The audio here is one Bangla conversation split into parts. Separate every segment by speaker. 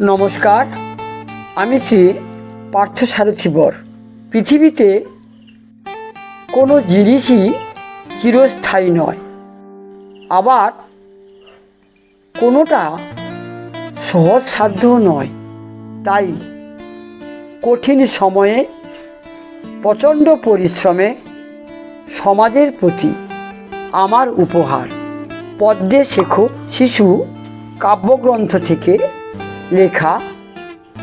Speaker 1: নমস্কার। আমি শ্রী পার্থ সারথিবর পৃথিবীতে কোনো জিনিসই চিরস্থায়ী নয়। আবার কোনোটা সহজসাধ্যও নয়। তাই কঠিন সময়ে, প্রচণ্ড পরিশ্রমে সমাজের প্রতি আমার উপহার। পদ্মে শেখো শিশু কাব্যগ্রন্থ থেকে লেখা,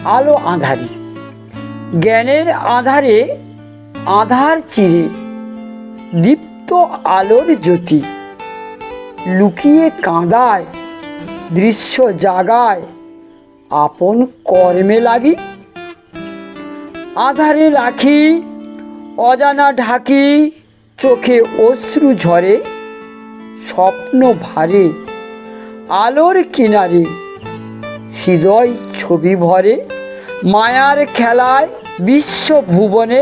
Speaker 1: আলো আঁধারি। জ্ঞানের আধারে আধার চিরে দীপ্ত আলোর জ্যোতি। লুকিয়ে কাঁদায়, দৃশ্য জাগায়, আপন কর্মে লাগি। আধারে রাখি, অজানা ঢাকি, চোখে অশ্রু ঝরে, স্বপ্ন ভারে, আলোর কিনারে হৃদয় ছবি ভরে, মায়ার খেলায় বিশ্ব ভুবনে,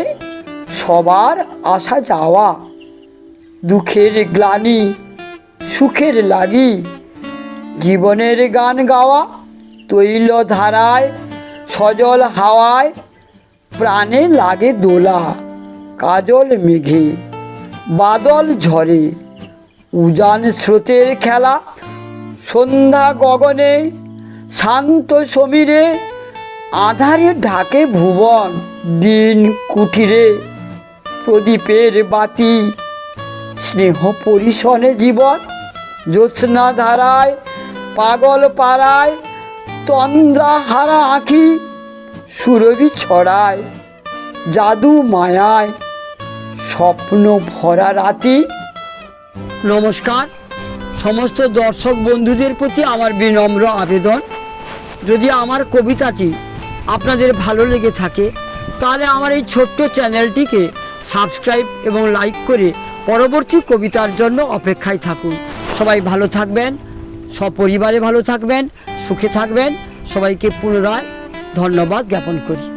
Speaker 1: সবার আসা যাওয়া, দুঃখের গ্লানি, সুখের লাগি, জীবনের গান গাওয়া তৈল ধারায় সজল হাওয়ায় প্রাণে লাগে দোলা, কাজল মেঘে, বাদল ঝরে, উজান স্রোতের খেলা, সন্ধ্যা গগনে শান্ত সমীরে আধারে ঢাকে ভুবন দিন কুঠিরে। প্রদীপের বাতি স্নেহ পরিশনে জীবন, জ্যোৎস্না ধারায়, পাগল পাড়ায়, তন্দ্রা হারা আঁখি সুরভি ছড়ায়, জাদু মায়ায়, স্বপ্ন ভরা রাতি। নমস্কার, সমস্ত দর্শক বন্ধুদের প্রতি আমার বিনম্র আবেদন। যদি আমার কবিতাটি আপনাদের ভালো লেগে থাকে, তাহলে আমার এই ছোট্ট চ্যানেলটিকে সাবস্ক্রাইব এবং লাইক করে পরবর্তী কবিতার জন্য অপেক্ষায় থাকুন। সবাই ভালো থাকবেন, সপরিবারে ভালো থাকবেন, সুখে থাকবেন। সবাইকে পুনরায় ধন্যবাদ জ্ঞাপন করি।